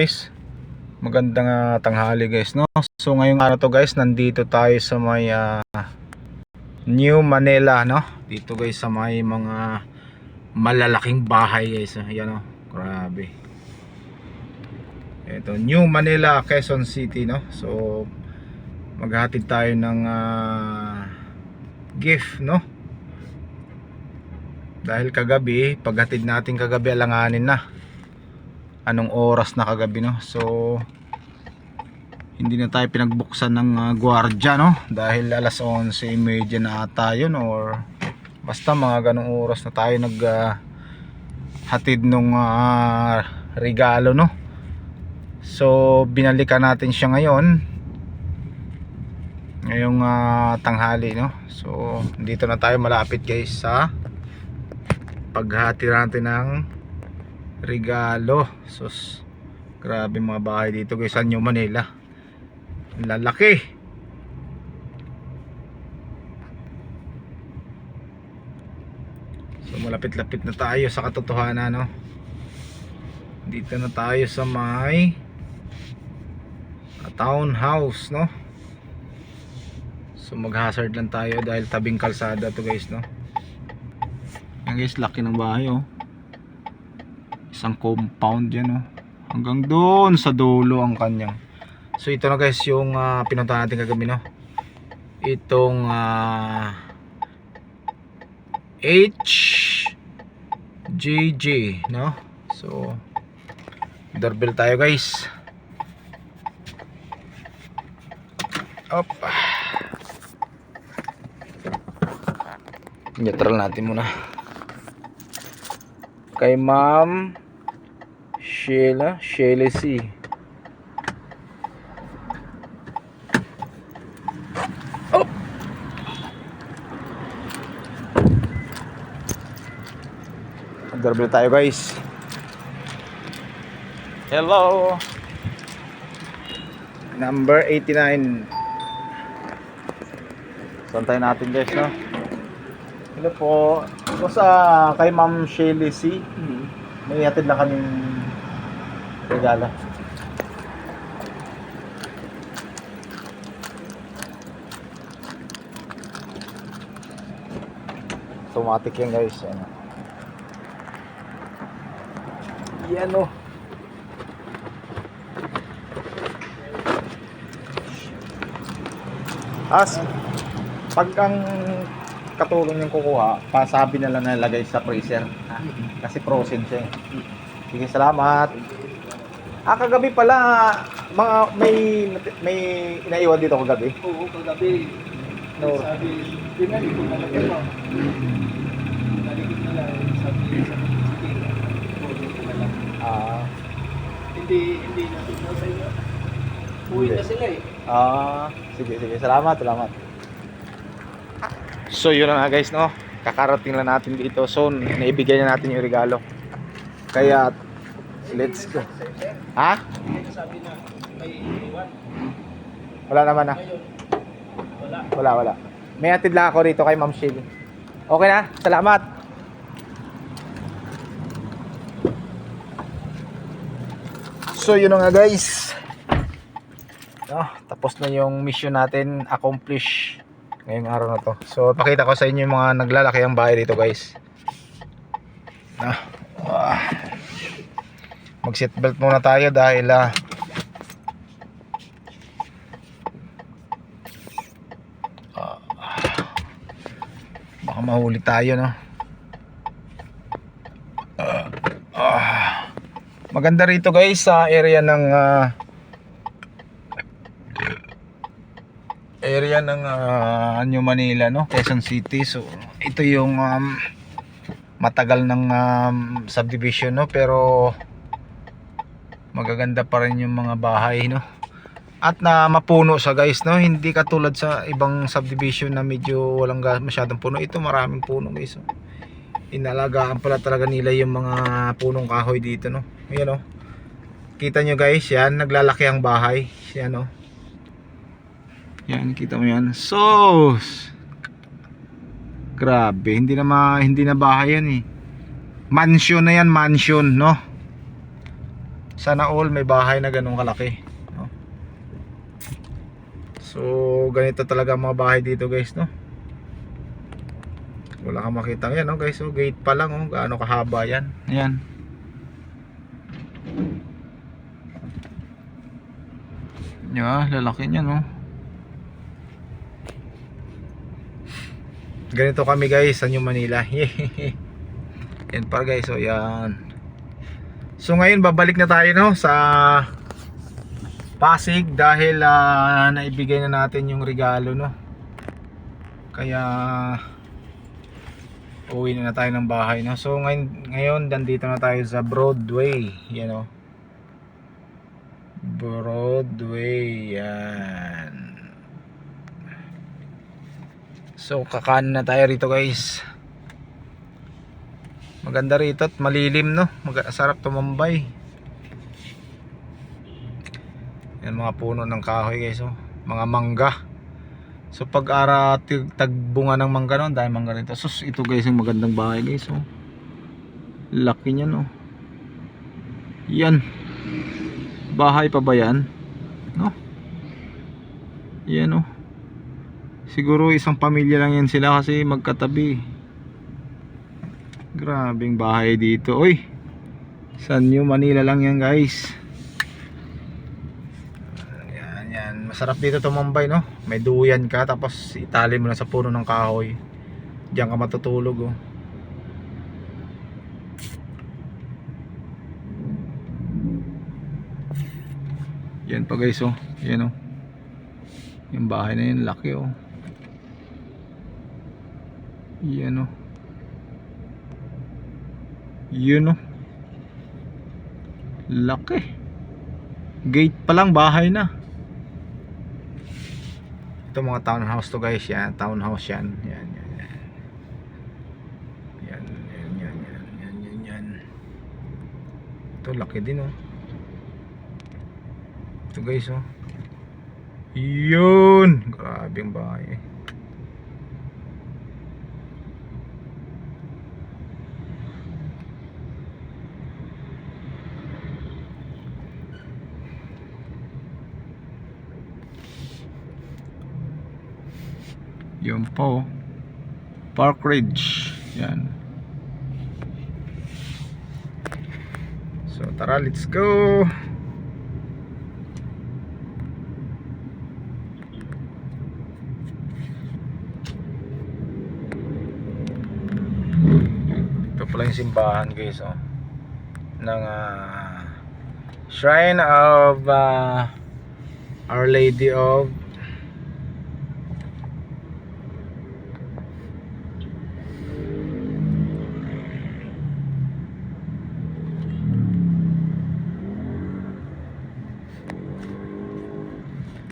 guys. Magandang ah, tanghali guys no? So ngayong araw to guys nandito tayo sa may ah, New Manila no? Dito guys sa may mga malalaking bahay guys. Oh. yan oh grabe. Ito New Manila Quezon City no? So maghatid tayo ng ah, gift no? Dahil kagabi paghatid natin kagabi alanganin na anong oras na kagabi no? So hindi na tayo pinagbuksan ng uh, gwardiya no? Dahil alas 11.30 na ata yun or basta mga ganong oras na tayo nag uh, hatid nung uh, regalo no? So binalikan natin siya ngayon. Ngayong uh, tanghali no? So dito na tayo malapit guys sa paghati natin ng regalo. Sus grabe mga bahay dito guys. Sa New Manila? Lalaki. So malapit-lapit na tayo sa katotohanan no? Dito na tayo sa may townhouse no? So mag hazard lang tayo dahil tabing kalsada to guys no? Yan guys laki ng bahay oh isang compound yan oh. hanggang doon sa dulo ang kanyang. So ito na guys yung uh, pinunta natin kagabi no? Itong uh, HJJ no? So doorbell tayo guys. Op neutral natin muna. Kay ma'am Sheila, C. Oh! Doorbell tayo guys. Hello. Number 89. Santay natin guys, no? Hello po. Ito sa kay Ma'am Shelly C. May hatid lang kaming regalo. Automatic yan guys. Ano. Yan o. As pag ang katulong yung kukuha, pasabi na lang nalagay sa freezer. Kasi frozen siya eh. Sige, salamat. Ah, kagabi pala, mga may may inaiwan dito kagabi. Oo, kagabi. No. Sabi, dinali ko na lang mo. Nalikod na lang. Sabi, sabi, sige. Na lang. Ah, Hindi, hindi na signal sa inyo. Uwi na sila eh. ah, sige, sige. Salamat, salamat. So, yun na nga guys, no? Kakarating lang natin dito. So, naibigay na natin yung regalo. Kaya, let's go. Ha? Wala naman na. Ngayon, wala. Wala. May atid lang ako rito kay Ma'am Shelly. Okay na? Salamat. So, yun nga guys. Ah, tapos na yung mission natin accomplish ngayong araw na to. So, pakita ko sa inyo yung mga naglalaki ang bahay dito guys. Ah, ah. Mag seatbelt muna tayo dahil ah, baka mahuli tayo no? Ah, ah. maganda rito guys sa area ng ah, area ng ah, New Manila no? Quezon City. So ito yung um, matagal ng um, subdivision no? Pero magaganda pa rin yung mga bahay no? At na mapuno sa guys no? Hindi katulad sa ibang subdivision na medyo walang masyadong puno. Ito maraming puno guys oh. inalagaan pala talaga nila yung mga punong kahoy dito no? Ayan oh. Kita nyo guys yan naglalaki ang bahay. Yan oh. Yan kita mo yan. So grabe hindi na ma, hindi na bahay yan eh. Mansion na yan mansion no sana all may bahay na ganun kalaki no? so ganito talaga mga bahay dito guys no wala kang makita yan no guys so gate pa lang oh gaano kahaba yan yan Yeah, lalaki niya no. Ganito kami guys sa New Manila. yan pa guys, so yan. So ngayon babalik na tayo no sa Pasig dahil ah, naibigay na natin yung regalo no. Kaya uwi na, na tayo ng bahay no. So ngayon ngayon nandito na tayo sa Broadway, you know. Broadway yan. So kakanan na tayo rito guys. Maganda rito at malilim no. Mag sarap tumambay. Yan mga puno ng kahoy guys oh. Mga mangga. So pag ara tagbunga ng mangga no, dahil mangga rito. Sus ito guys yung magandang bahay guys oh. Laki niya no. Yan. Bahay pa ba yan? No? Yan oh. Siguro isang pamilya lang yan sila kasi magkatabi. Grabing bahay dito. Uy! San New Manila lang yan guys. Yan, yan. Masarap dito tumambay no. May duyan ka tapos itali mo na sa puno ng kahoy. Diyan ka matutulog oh. Yan pa guys oh. Yan oh. Yung bahay na yun laki oh. Yan oh. Yun oh. Laki. Gate pa lang bahay na. Ito mga townhouse to guys yan. Townhouse yan. Yan yan yan. Yan yan yan yan yan yan. Ito laki din oh. Ito guys oh. Yun! Grabe ang bahay. Yun po. Park Ridge. Yan. So tara, let's go. Ito pala yung simbahan guys oh. Ng ah, Shrine of ah, Our Lady of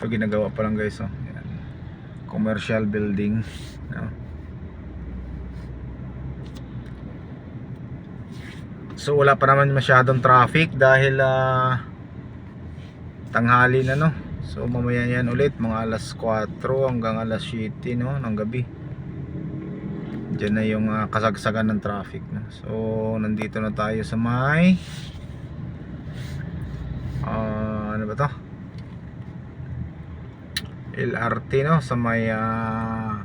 Ito ginagawa pa lang guys oh. Yan. Commercial building. No? So wala pa naman masyadong traffic dahil ah, tanghali na no. So mamaya yan ulit mga alas 4 hanggang alas 7 no ng gabi. Diyan na yung ah, kasagsagan ng traffic no. So nandito na tayo sa may ah, ano ba to? LRT no sa may ah,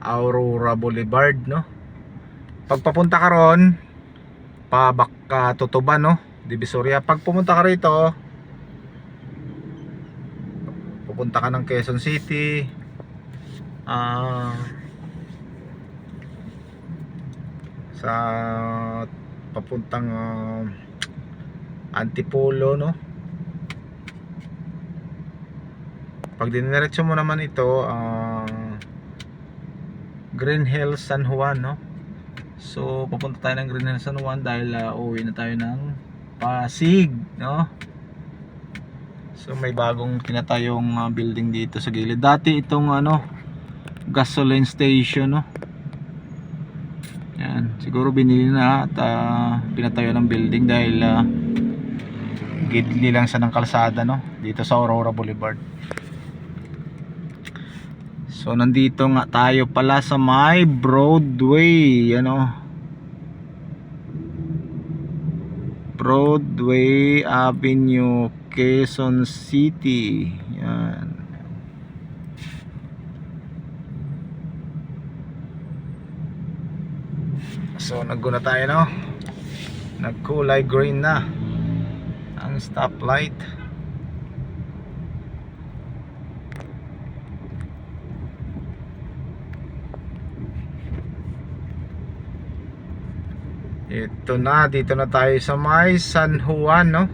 Aurora Boulevard no. Pag papunta ka ron, pabak ka Tutuban no, Divisoria. Pag pumunta ka rito, pupunta ka ng Quezon City, ah sa papuntang ah, Antipolo no. Pag diniretso mo naman ito, ah, Green Hills San Juan no. So papunta tayo ng Green Hills San Juan dahil uh, uwi na tayo ng Pasig, no? So may bagong tinatayong uh, building dito sa gilid. Dati itong ano gasoline station, no? Yan, siguro binili na at uh, pinatayo ng building dahil uh, gidli lang siya ng kalsada, no? Dito sa Aurora Boulevard. So nandito nga tayo pala sa may Broadway, ano. Broadway Avenue, Quezon City. Yan. So naggo na tayo no. Nagkulay green na ang stoplight. Ito na, dito na tayo sa may San Juan, no?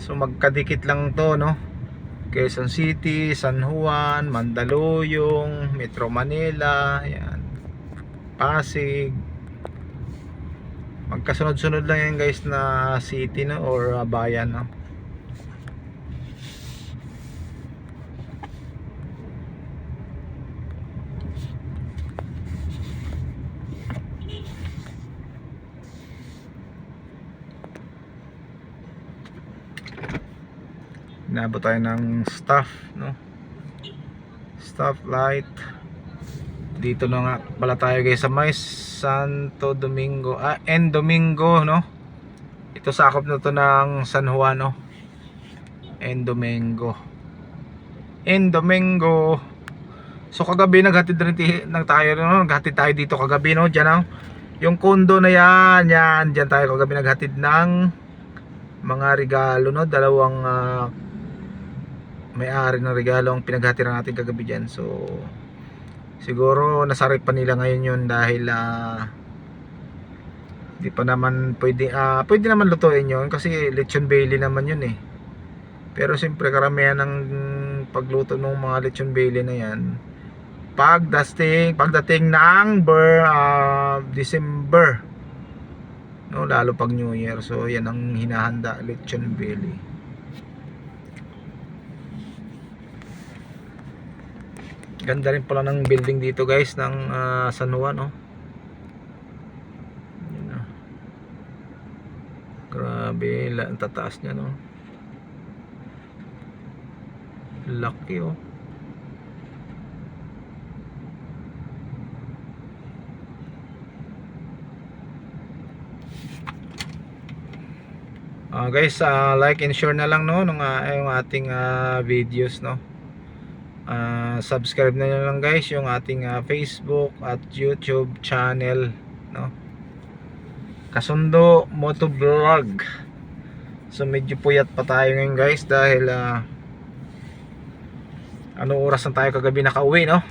So magkadikit lang to, no? Quezon City, San Juan, Mandaluyong, Metro Manila, yan. Pasig. Magkasunod-sunod lang yan guys na city no or uh, bayan no. Inabot tayo ng staff no. Staff light. Dito na nga pala tayo guys sa may Santo Domingo. Ah, en Domingo no. Ito sakop na to ng San Juan no. En Domingo. En Domingo. So kagabi naghatid rin nang tayo no, naghatid tayo dito kagabi no, diyan no. Yung kondo na yan, yan, diyan tayo kagabi naghatid ng mga regalo no, dalawang ah, may-ari ng regalo ang pinaghatiran natin kagabi diyan. So siguro nasarip pa nila ngayon yun dahil ah di pa naman pwede ah pwede naman lutuin yun kasi lechon Bailey naman yun eh. Pero siyempre karamihan ng pagluto ng mga lechon Bailey na yan pagdating pagdating ng ber, ah, December no? Lalo pag New Year. So yan ang hinahanda lechon Bailey Ganda rin pala ng building dito guys ng ah, San Juan oh. Yun, ah. Grabe, ang tataas niya no. Laki oh. Ah guys, ah, like and share na lang no ng ah, yung ating ah, videos no. Ah, subscribe na nyo lang guys yung ating ah, Facebook at YouTube channel no? Kasundo Motovlog. So medyo puyat pa tayo ngayon guys dahil ah, ano oras na tayo kagabi nakauwi no?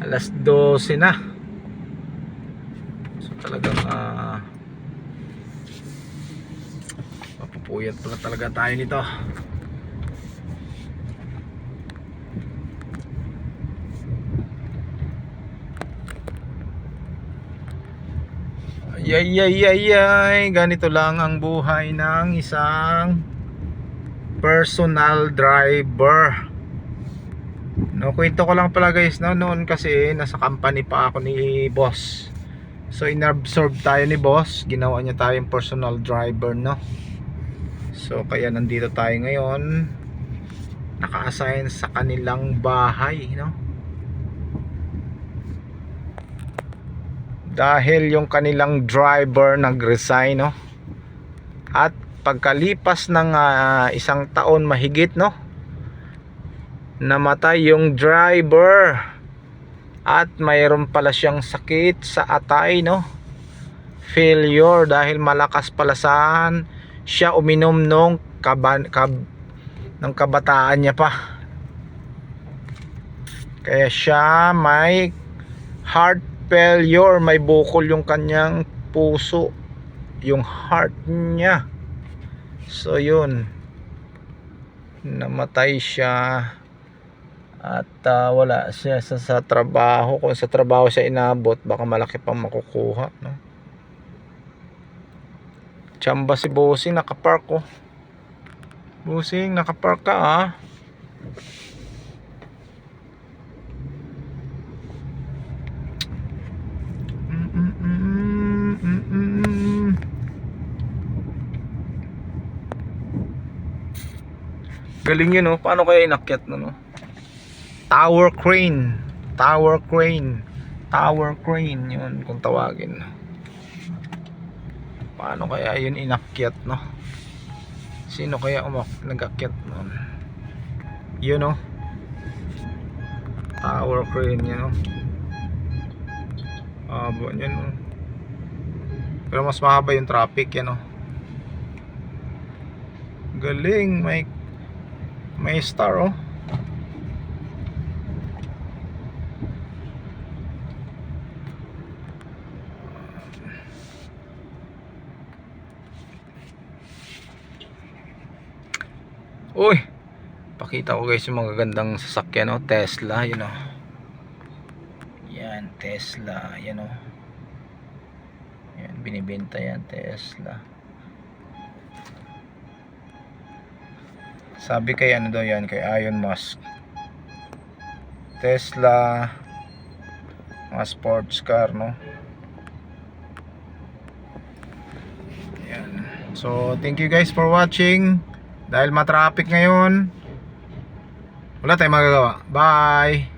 Alas 12 na. So talagang ah, mapupuyat pala talaga tayo nito Yay, yay, yay, yay. Ganito lang ang buhay ng isang personal driver. No, kwento ko lang pala guys, no, noon kasi nasa company pa ako ni boss. So inabsorb tayo ni boss, ginawa niya tayong personal driver, no. So kaya nandito tayo ngayon. Naka-assign sa kanilang bahay, no. Dahil yung kanilang driver nag-resign no? At pagkalipas ng ah, isang taon mahigit no? Namatay yung driver. At mayroon pala siyang sakit sa atay no? Failure dahil malakas pala saan siya uminom nung kaban, kab, ng kabataan niya pa. Kaya siya may heart failure, may bukol yung kanyang puso, yung heart niya. So yun, namatay siya at ah, wala siya sa, sa trabaho. Kung sa trabaho siya inabot, baka malaki pang makukuha. No? Chamba si Bossing, nakapark ko. Bossing, nakapark ka ah. Galing yun, no? Paano kaya inakyat no, no? Tower crane. Tower crane. Tower crane yun kung tawagin. Paano kaya yun inakyat no? Sino kaya umak nagakyat nun? Yun no? Tower crane yun no? Abo yun no? Pero mas mahaba yung traffic yan no? Galing may may star oh Uy, pakita ko guys yung mga gandang sasakyan no, Tesla, yun oh. Yan, Tesla, yan oh. Yan, binibenta yan, Tesla. Sabi kay ano daw yan, kay Elon Musk. Tesla, mga sports car, no? Yan. So, thank you guys for watching. Dahil matraffic ngayon, wala tayong magagawa. Bye!